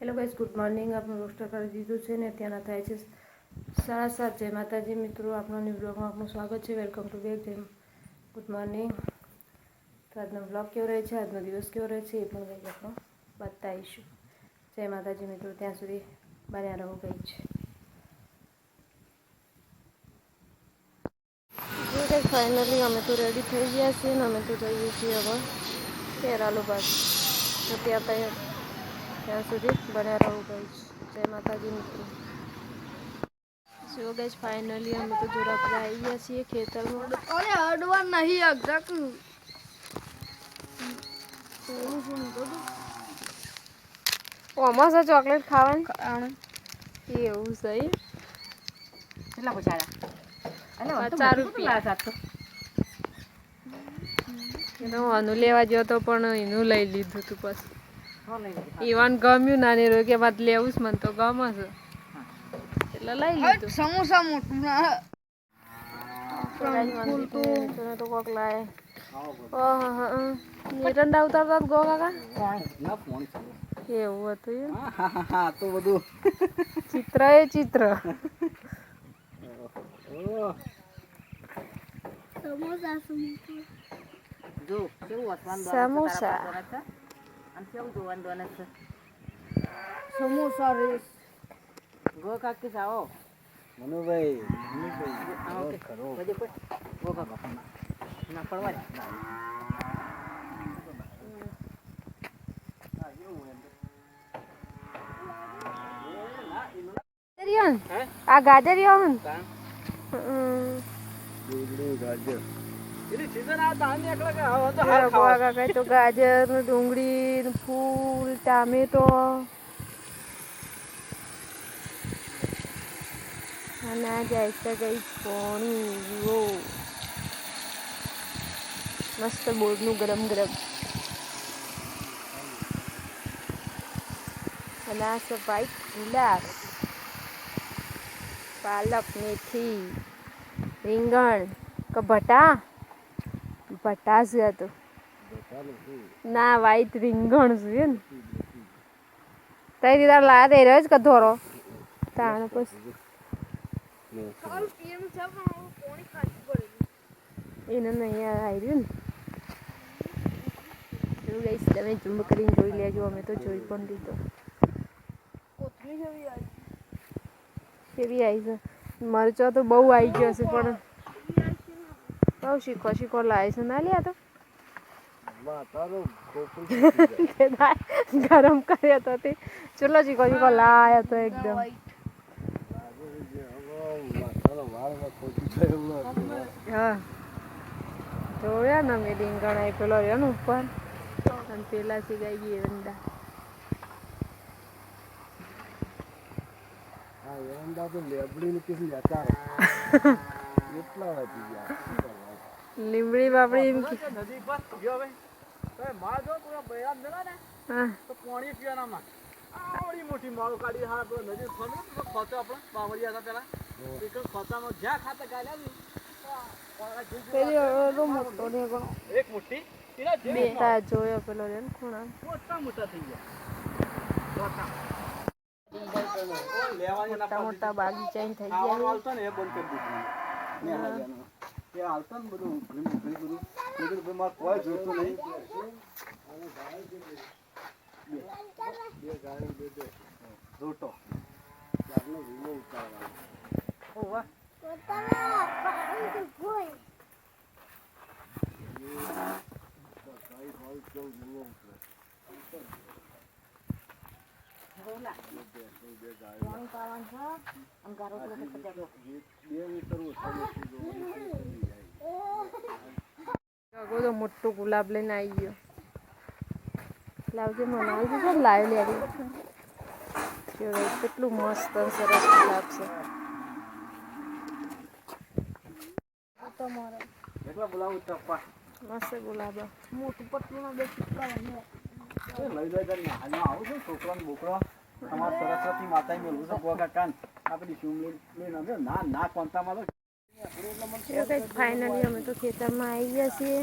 Hello guys good morning આપણું roster કરી દીધું છે ને ત્યાંના થાય છે સાડા સાત. જય માતાજી મિત્રો આપણો ન્યૂ બ્લોગમાં આપનું સ્વાગત છે. Welcome to back Jay good morning તો આજનો બ્લોગ કેવો રહે છે? આજનો દિવસ કેવો રહે છે? એ પણ કંઈક આપણો બતાવીશું. જય માતાજી મિત્રો, ત્યાં સુધી બન્યા રહો ગઈ છે કંઈક ફાઇનલી અમે તો રેડી થઈ ગયા છીએ ને અમે તો જઈએ છીએ હવે. કેરાલો બાદ. ત્યાં તૈયાર ત્યાં સુધી બન્યા રહું ગઈ જય માતાજી મિત્રો. જો ગઈ ફાઇનલી અમે તો જોરાપુરા આવી ગયા છીએ ખેતરમાં. અરે અડવા નહીં અગરક ઓમાં ચોકલેટ ખાવાની? એવું કેટલા પચાસ રૂપિયા. એનો આનું લેવા ગયો તો પણ એનું લઈ લીધું તું પછી. ઈવન ગમ્યું નાની રોય કે વાત લેવું જ મને તો ગમે છે. એટલે લઈ લીધું. સમોસા મોટું ના તો. કોક લાય. ઓહ એરંડા ઉતારતા ગો કાકા? એવું હતું હા તો બધું. ચિત્ર એ ચિત્ર. સમોસા અને કેવું જોવાનું દોનત છે સમોસા રેસ ગો કાકી આવો મનુભાઈ આવો કે ખરો બધે કોઈ. ગો કાકા. ના પડવા દે. ગાજરિયન હે? આ ગાજરિયન કાં? તો ગાજર ડુંગળી ફૂલ ટામેટો. અને જાય છે ગઈ પોણી મસ્ત બોરનું ગરમ ગરમ. અને આ છે ગુલાબ. પાલક મેથી રીંગણ કે ભટા ભટા છે આ તો. ના વાઈટ રીંગણ છે ને. તઈ દીધા લાયા તે રહ્યો જ કધોરો ધોરો તાણ પછી એને નહીં આવી રહ્યું ને. એવું ગઈશ તમે ઝૂમ કરીને જોઈ લેજો અમે તો જોઈ પણ લીધો. કેવી આવી છે? મરચો તો બહુ આવી ગયો છે પણ બહુ શીખો શીખો લાવે છે. ના લે તો. ગરમ કર્યો તો તે. ચલો શીખો શીખો લાયો તો એકદમ. હા. જોયા ને મેં રીંગણ પેલો રહ્યો ને ઉપર. અને પેલા સિગાઈ ગઈ એરંડા. લીમડી બાપડી એમ નદી પર ગયો હવે. તો માળ જો પૂરા બૈરામ જરા ને હા. તો પાણી પીવાના માં આવડી મોટી માળો કાઢી હા તો નદી ખોલો તો ખોચો આપણે બાવળિયા હતા પેલા. એક ખોચામાં જ્યાં ખાતે ગાલ્યા ની પેલી ઓલો મોટો ને કોણ એક મુઠ્ઠી એના જે બેટા જોયો પેલો રહ્યો ખૂણા. મોટા મોટા થઈ ગયા. મોટા. મોટા મોટા બાગીચા થઈ ગયા. એ આવતો ને બધું. ઉઘડી મુઘડી બધું કીધું ભાઈ મારે કોઈ જોતું નહીં. રોટો. ઓ વાહ ગગો મોટું ગુલાબ લઈને આવી ગયો લાવજે મને, આવજો છે લાવ લેજો કેટલું મસ્ત સરસ ગુલાબ છે. મસ્ત ગુલાબ મોટું પતલું ના બે લઈ લઈ કરીને હાલમાં આવું છું, છોકરાને, બોકરા. તમારા સરસ્વતી માતા મેળવું છે ગોગા કાન ના ના કોંતામાં તો જો કંઈક ફાઇનલી અમે તો ખેતરમાં આવી ગયા છીએ.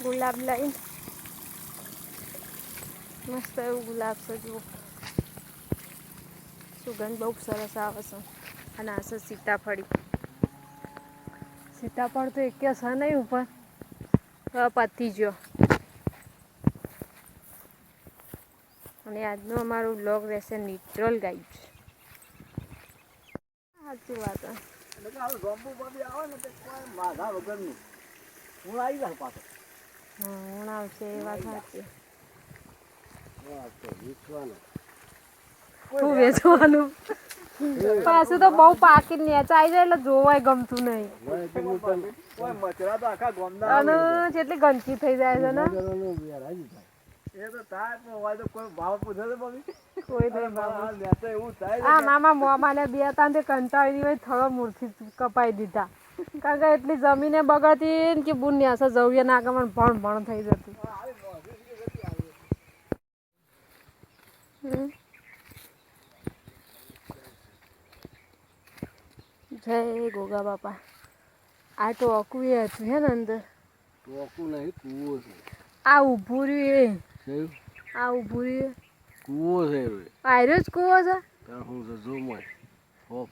ગુલાબ લઈને. મસ્ત એવું ગુલાબ છે, જુઓ. સુગંધ બહુ સરસ આવે છે. અને આ છે સીતાફળી. સીતાફળ તો એક છે નહીં ઉપર. પતી ગયો. અને આજનો અમારો બ્લોગ રહેશે ન્યુટ્રલ ગાઈડ સાચી વાત. એટલે કે આ રોંબુ આવે ને તે કોઈ માધા વગરનું. હું આવી જાય પાછો. હું આવશે એ વાત સાચી. શું વેચવાનું? પાછું તો બહુ પાકી નેચા આવી જાય એટલે જોવાય ગમતું નહીં. મચરા તો આખા ગોમના અને જેટલી ગંદકી થઈ જાય છે ને? એ તો થાય હોય તો કોઈ ભાવ પૂછે છે મમ્મી? કોઈ નહીં મારા એવું થાય આ મામા મોમાને બે તાન કંટાળી હોય થોડો મૂર્તિ કપાઈ દીધા. કારણ કે એટલી જમીને બગડતી ને કે બુન ન્યાસે જવીએ ના કે ભણ ભણ થઈ જતું. જય ગોગા બાપા. આ તો અકુએ હતું હે ને અંદર? ટોકું નહીં કૂવો છે. આ ઊભું રહ્યું એ. કેવું આ ઊભું કૂવો છે આયરો જ કૂવો છે? હું જજો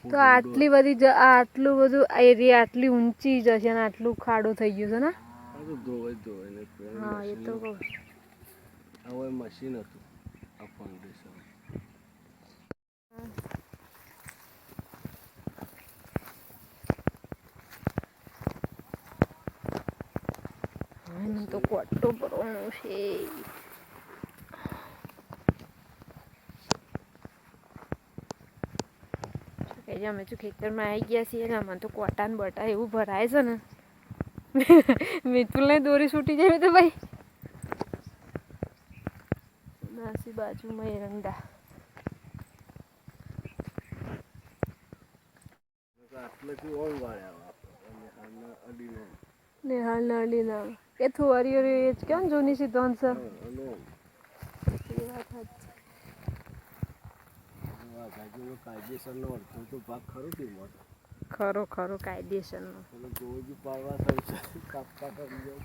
તો આટલી બધી આટલું બધું એરિયા આટલી ઊંચી જશે ને આટલું ખાડો થઈ ગયું છે ને? હા એ તો હવે મશીન હતું. આ ફાઉન્ડેશન તો કોટો ભરવાનો છે. કે જે અમે છું ખેતરમાં આવી ગયા છીએ ને તો કોટા બટા એવું ભરાય છે ને. મિતુલને દોરી છૂટી જાય તો ભાઈ. નાસી બાજુમાં એરંડા અડીનો ને નાળી ના એ થોરી એ જ કેમ જૂની સિદ્ધાંત સર એ વાત સાચી. ગાડીનો કાયદેસરનો અડધો તો ભાગ ખરો કે મોટો? ખરો ખરો કાયદેસરનો. અને ગોળજી પાડવા સંસાર કરી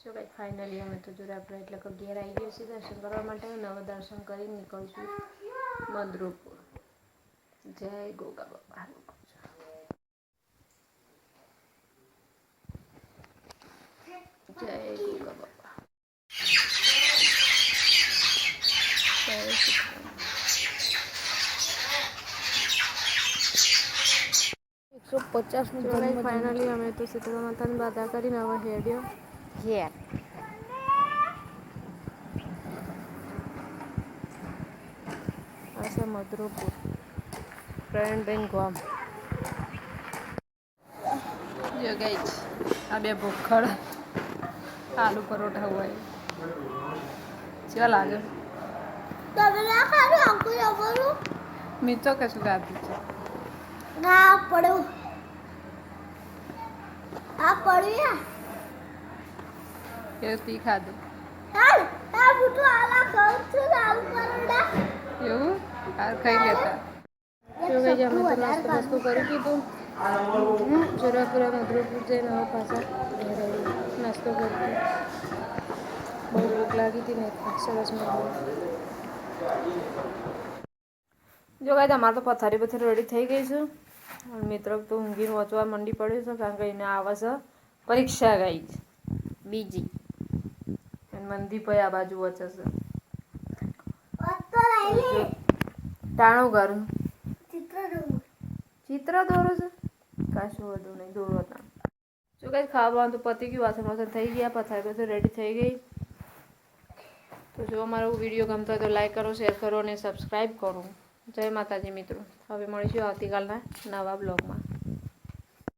જો ભાઈ ફાઇનલી અમે તો જોડે આપણે એટલે કે ઘેર આવી ગયો છીએ દર્શન કરવા માટે નવ દર્શન કરી નીકળશું મદરૂપુર જય ગોગા બાપા જય ગોગા બાપા જય સીતારામ. પચાસનું ફાઇનલી અમે તો સીતળા માતાની બાધા કરીને હવે હેડ્યો. હેર આ છે મધુરપુર. પ્રવીણબેન ગોમ. જો ગઈ આ બે ભૂખડ આલુ પરોઠા હોય. ચેવા લાગે? મેં તો કશું ખાધું છે? ના પડ્યું. આ પડ્યા કે તી ખાધું? હાલ આ બુટુ આલા કહું છું ચાલુ કરુડા એવું? આ ખાઈ લેતા જો ગઈ અમે તો નાસ્તો બાસ્તો કરી દીધું જોરાપુરા મધુરપુર જઈને હવે પાછા. નાસ્તો કરી બહુ ભૂખ લાગી હતી ને સરસ મળ્યું જો ગાય અમારે તો પથારી પથારી રેડી થઈ ગઈ છે. મિત્ર, તો ઊંઘીને વાંચવા મંડી પડ્યું છે કારણ કે એને આવે છે પરીક્ષા ગઈ છે. બીજી. મંદી ભાઈ આ બાજુ વચ્ચે છે. ટાણું કરું ચિત્ર દોરો છે. કશું વધુ નહીં, દોરો હતા શું કંઈ ખાવાનું તો પતી ગયું, વાસણ વાસણ થઈ ગયા પથારી તો રેડી થઈ ગઈ. તો જો અમારો વીડિયો ગમતો હોય તો લાઈક કરો શેર કરો અને સબસ્ક્રાઈબ કરો. જય માતાજી મિત્રો. હવે મળીશું આવતીકાલના નવા બ્લોગમાં.